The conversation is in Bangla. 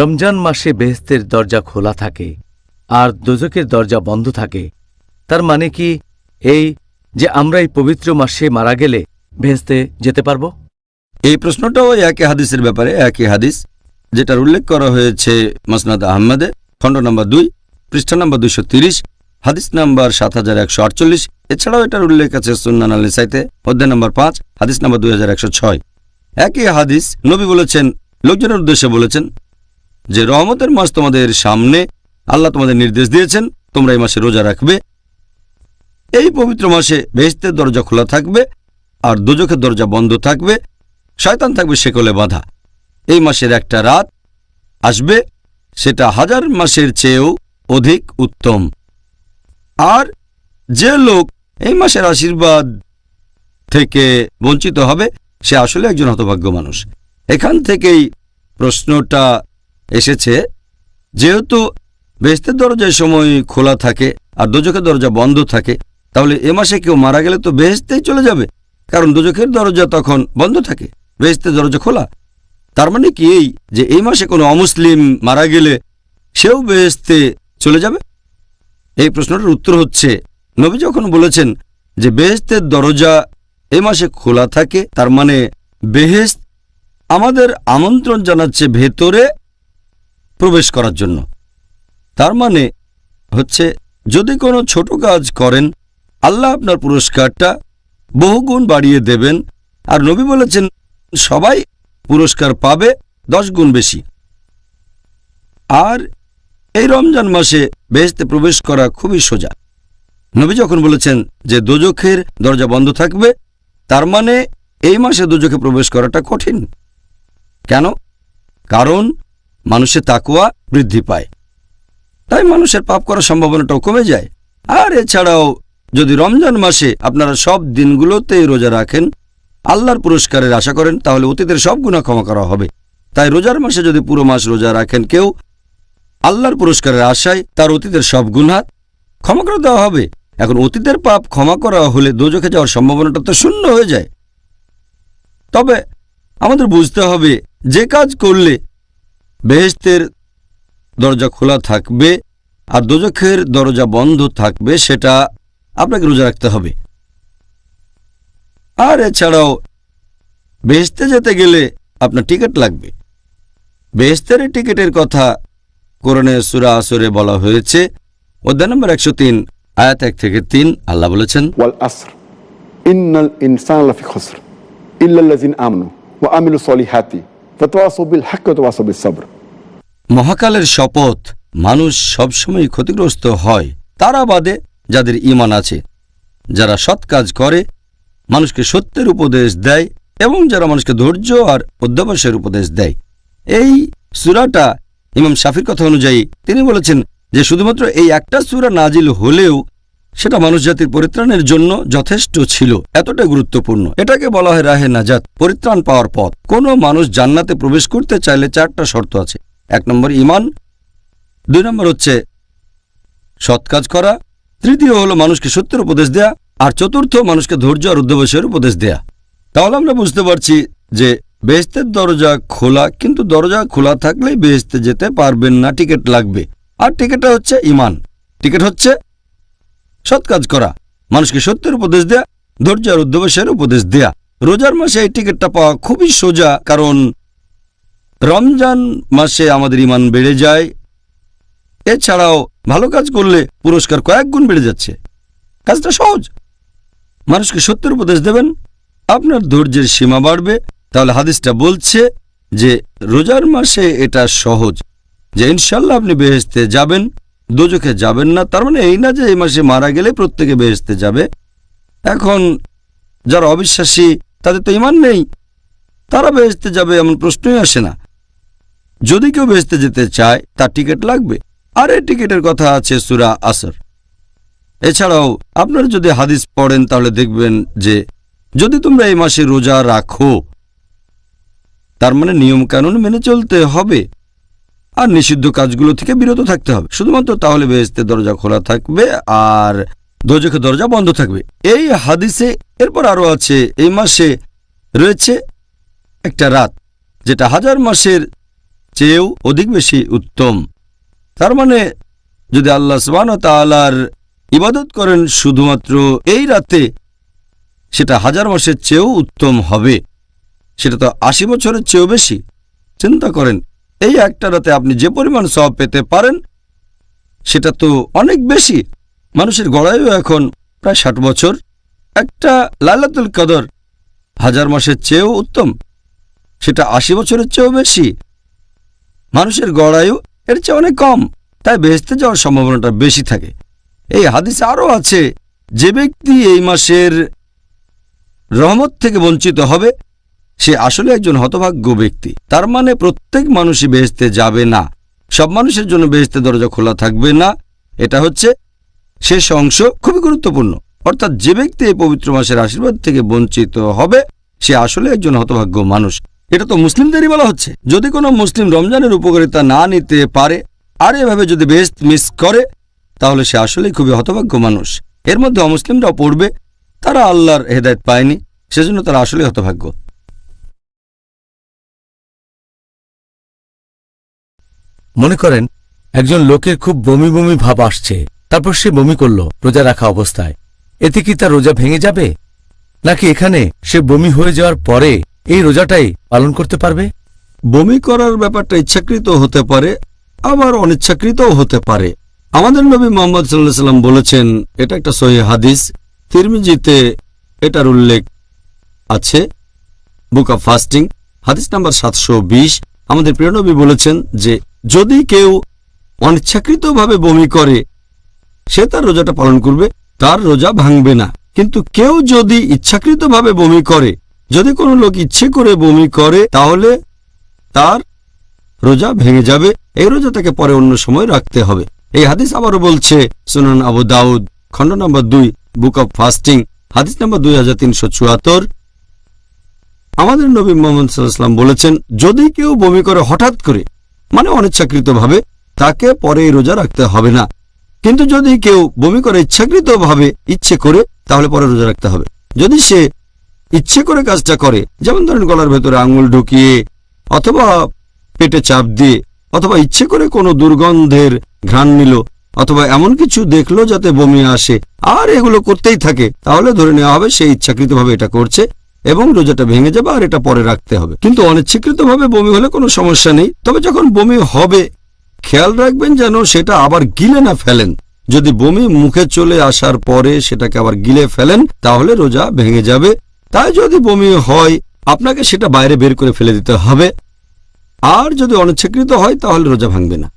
রমজান মাসে বেহেস্তের দরজা খোলা থাকে আর দোজকের দরজা বন্ধ থাকে। তার মানে কি এই যে আমরা এই পবিত্র মাসে মারা গেলে বেহেস্তে যেতে পারব? এই প্রশ্নটাও একই হাদিসের ব্যাপারে, একই হাদিস, যেটার উল্লেখ করা হয়েছে মসনাদ আহমদে খণ্ড নম্বর দুই, পৃষ্ঠা নম্বর দুইশো তিরিশ, হাদিস নাম্বার সাত হাজার একশো আটচল্লিশ, এছাড়াও এটার উল্লেখ আছে সুন্নান আলী সাইতে অধ্যায় নম্বর পাঁচ, হাদিস নম্বর দুই হাজার একশো ছয়। একই হাদিস নবী বলেছেন, লোকজনের উদ্দেশ্যে বলেছেন যে রহমতের মাস তোমাদের সামনে আল্লাহ তোমাদের নির্দেশ দিয়েছেন, তোমরা এই মাসে রোজা রাখবে। এই পবিত্র মাসে বেহেস্তের দরজা খোলা থাকবে আর দোজখের দরজা বন্ধ থাকবে। শয়তান থাকবে সেকলে বাঁধা। এই মাসের একটা রাত আসবে, সেটা হাজার মাসের চেয়েও অধিক উত্তম। আর যে লোক এই মাসের আশীর্বাদ থেকে বঞ্চিত হবে, সে আসলে একজন হতভাগ্য মানুষ। এখান থেকেই প্রশ্নটা এসেছে। যেহেতু বেস্তের দরজায় সময় খোলা থাকে আর দোজখের দরজা বন্ধ থাকে, তাহলে এ মাসে কেউ মারা গেলে তো বেহেস্তেই চলে যাবে। কারণ দোজখের দরজা তখন বন্ধ থাকে বেহেস্তের দরজা খোলা। তার মানে কি এই যে এই মাসে কোনো অমুসলিম মারা গেলে সেও বেহেস্তে চলে যাবে? এই প্রশ্নটার উত্তর হচ্ছে, নবী যখন বলেছেন যে বেহেস্তের দরজা এ মাসে খোলা থাকে, তার মানে বেহেস্ত আমাদের আমন্ত্রণ জানাচ্ছে ভেতরে প্রবেশ করার জন্য। তার মানে হচ্ছে, যদি কোনো ছোট কাজ করেন, আল্লাহ আপনার পুরস্কারটা বহুগুণ বাড়িয়ে দেবেন। আর নবী বলেছেন, সবাই পুরস্কার পাবে দশ গুণ বেশি। আর এই রমজান মাসে বেহেস্তে প্রবেশ করা খুবই সোজা। নবী যখন বলেছেন যে দোজখের দরজা বন্ধ থাকবে, তার মানে এই মাসে দোজখে প্রবেশ করাটা কঠিন। কেন? কারণ মানুষের তাকুয়া বৃদ্ধি পায়। তাই মানুষের পাপ করার সম্ভাবনাটাও কমে যায়। আর এছাড়াও যদি রমজান মাসে আপনারা সব দিনগুলোতেই রোজা রাখেন, আল্লাহর পুরস্কারের আশা করেন, তাহলে অতীতের সব গুণা ক্ষমা করা হবে। তাই রোজার মাসে যদি পুরো মাস রোজা রাখেন কেউ, আল্লাহর পুরস্কারের আশায় তার অতীতের সব গুণা ক্ষমা করে দেওয়া হবে। এখন অতীতের পাপ ক্ষমা করা হলে দোজখে যাওয়ার সম্ভাবনাটা তো শূন্য হয়ে যায়। তবে আমাদের বুঝতে হবে, যে কাজ করলে বেহেস্তের দরজা খোলা থাকবে আর দোজখের দরজা বন্ধ থাকবে, সেটা আপনাকে রোজা রাখতে হবে। আর এছাড়াও বেহেস্তে যেতে গেলে আপনার টিকিট লাগবে। বেহেস্তের টিকিটের কথা কোরণে সুরা আসরে বলা হয়েছে। অধ্যায় নম্বর একশো তিন, আয়াত এক থেকে তিন, আল্লাহ বলেছেন ইন্নাল ইনসান লাফি খসর। আমনু ওয়া আমিলু সলিহাতি। মহাকালের শপথ মানুষ সবসময় ক্ষতিগ্রস্ত হয়, তারা বাদে যাদের ইমান আছে। যারা সৎ কাজ করে, মানুষকে সত্যের উপদেশ দেয় এবং যারা মানুষকে ধৈর্য আর অধ্যাবাসের উপদেশ দেয়। এই সুরাটা ইমাম শাফির কথা অনুযায়ী তিনি বলেছেন যে শুধুমাত্র এই একটা সুরা নাজিল হলেও সেটা মানুষ জাতির পরিত্রাণের জন্য যথেষ্ট ছিল, এতটা গুরুত্বপূর্ণ। এটাকে বলা হয় রাহে নাজাত, পরিত্রাণ পাওয়ার পথ। কোনো মানুষ জান্নাতে প্রবেশ করতে চাইলে চারটা শর্ত আছে। এক নম্বর ইমান দুই নম্বর হচ্ছে সৎ কাজ করা। তৃতীয় হলো মানুষকে সত্যের উপদেশ দেয়া। আর চতুর্থ, মানুষকে ধৈর্য আর উদ্যোগের উপদেশ দেয়া। তাহলে আমরা বুঝতে পারছি যে বেহেস্তের দরজা খোলা, কিন্তু দরজা খোলা থাকলেই বেহেস্তে যেতে পারবেন না, টিকিট লাগবে। আর টিকিটটা হচ্ছে ইমান টিকিট হচ্ছে সৎ কাজ করা। মানুষকে সত্যের উপদেশ দেয়া, ধৈর্য আর উদ্যোগের উপদেশ দেয়া। রোজার মাসে এই টিকিটটা পাওয়া খুবই সোজা, কারণ রমজান মাসে আমাদের ইমান বেড়ে যায়। এছাড়াও ভালো কাজ করলে পুরস্কার কয়েক গুণ বেড়ে যাচ্ছে। কাজটা সহজ। মানুষকে সত্যের উপদেশ দেবেন, আপনার ধৈর্যের সীমা বাড়বে। তাহলে হাদিসটা বলছে যে রোজার মাসে এটা সহজ। যে ইনশাল্লাহ আপনি বেহেস্তে যাবেন দোজখে যাবেন না। তার মানে এই না যে এই মাসে মারা গেলে প্রত্যেকে বেহেস্তে যাবে। এখন যারা অবিশ্বাসী, তাদের তো ইমান নেই। তারা বেহেস্তে যাবে এমন প্রশ্নই আসে না। যদি কেউ বেহেস্তে যেতে চায়, তার টিকিট লাগবে। আর এই টিকিটের কথা আছে সুরা আসর। এছাড়াও আপনারা যদি হাদিস পড়েন, তাহলে দেখবেন যে যদি তোমরা এই মাসে রোজা রাখো, তার মানে নিয়মকানুন মেনে চলতে হবে। আর নিষিদ্ধ কাজগুলো থেকে বিরত থাকতে হবে। শুধুমাত্র তাহলে বেহেস্তে দরজা খোলা থাকবে আর দোজখে দরজা বন্ধ থাকবে। এই হাদিসে এরপর আরও আছে, এই মাসে রয়েছে একটা রাত, যেটা হাজার মাসের চেয়েও অধিক বেশি উত্তম। তার মানে যদি আল্লাহ সুবান তালার ইবাদত করেন, শুধুমাত্র এই রাতে সেটা হাজার মাসের চেয়েও উত্তম হবে। সেটা তো আশি বছরের চেয়েও বেশি। চিন্তা করেন এই একটা রাতে আপনি যে পরিমাণ সব পেতে পারেন, সেটা তো অনেক বেশি। মানুষের গড়াইও এখন প্রায় ষাট বছর। একটা লালাতুল কদর হাজার মাসের চেয়েও উত্তম। সেটা আশি বছরের চেয়েও বেশি। মানুষের গড়ায়ু এর চেয়ে অনেক কম। তাই বেহেস্তে যাওয়ার সম্ভাবনাটা বেশি থাকে। এই হাদিসে আরও আছে, যে ব্যক্তি এই মাসের রহমত থেকে বঞ্চিত হবে সে আসলে একজন হতভাগ্য ব্যক্তি। তার মানে প্রত্যেক মানুষই বেহেস্তে যাবে না। সব মানুষের জন্য বেহেস্তে দরজা খোলা থাকবে না। এটা হচ্ছে শেষ অংশ, খুবই গুরুত্বপূর্ণ। অর্থাৎ যে ব্যক্তি এই পবিত্র মাসের আশীর্বাদ থেকে বঞ্চিত হবে, সে আসলে একজন হতভাগ্য মানুষ। এটা তো মুসলিমদেরই বলা হচ্ছে। যদি কোনো মুসলিম রমজানের উপকারিতা না নিতে পারে, আর এভাবে যদি বেস্ট মিস করে, তাহলে সে আসলেই খুবই হতভাগ্য মানুষ। এর মধ্যে অমুসলিমরাও পড়বে, তারা আল্লাহর হেদায়ত পায়নি, সেজন্য তারা আসলে হতভাগ্য। মনে করেন, একজন লোকের খুব বমি বমি ভাব আসছে। তারপর সে বমি করল, রোজা রাখা অবস্থায়। এতে কি তার রোজা ভেঙে যাবে? নাকি এখানে সে বমি হয়ে যাওয়ার পরে এই রোজাটাই পালন করতে পারবে? বমি করার ব্যাপারটা ইচ্ছাকৃত হতে পারে, আবার অনিচ্ছাকৃতও হতে পারে। আমাদের নবী মোহাম্মদ সাল্লাহ সাল্লাম বলেছেন, এটা একটা সহি হাদিস, তিরমিজিতে এটার উল্লেখ আছে, বুক অব ফাস্টিং, হাদিস নাম্বার সাতশো বিশ। আমাদের প্রিয় নবী বলেছেন যে যদি কেউ অনিচ্ছাকৃতভাবে বমি করে, সে তার রোজাটা পালন করবে, তার রোজা ভাঙবে না। কিন্তু কেউ যদি ইচ্ছাকৃতভাবে বমি করে, যদি কোনো লোক ইচ্ছে করে বমি করে, তাহলে তার রোজা ভেঙে যাবে। এই রোজা তাকে পরে অন্য সময় রাখতে হবে। এই হাদিস আবারও বলছে সুনান আবু দাউদ, খণ্ড নম্বর দুই, বুক অব ফাস্টিং, হাদিস নম্বর দুই হাজার তিনশো চুয়াত্তর। আমাদের নবী মোহাম্মদ সাল্লাহাম বলেছেন, যদি কেউ বমি করে হঠাৎ করে মানে অনিচ্ছাকৃতভাবে, তাকে পরে রোজা রাখতে হবে না। কিন্তু যদি কেউ বমি করে ইচ্ছাকৃতভাবে ইচ্ছে করে, তাহলে পরে রোজা রাখতে হবে। যদি সে ইচ্ছে করে কাজটা করে, যেমন ধরেন গলার ভেতরে আঙুল ঢুকিয়ে, অথবা পেটে চাপ দিয়ে, অথবা ইচ্ছে করে কোনো দুর্গন্ধের ঘ্রাণ নিল, অথবা এমন কিছু দেখল যাতে বমি আসে, আর এগুলো করতেই থাকে, তাহলে ধরে নেওয়া হবে সে ইচ্ছাকৃতভাবে এটা করছে। এবং রোজাটা ভেঙে যাবে আর এটা পরে রাখতে হবে। কিন্তু অনিচ্ছাকৃতভাবে বমি হলে কোনো সমস্যা নেই। তবে যখন বমি হবে, খেয়াল রাখবেন যেন সেটা আবার গিলে না ফেলেন। যদি বমি মুখে চলে আসার পরে সেটাকে আবার গিলে ফেলেন, তাহলে রোজা ভেঙে যাবে। তাই যদি বমি হয়, আপনাকে সেটা বাইরে বের করে ফেলে দিতে হবে। আর যদি অনিচ্ছাকৃত হয়, তাহলে রোজা ভাঙবে না।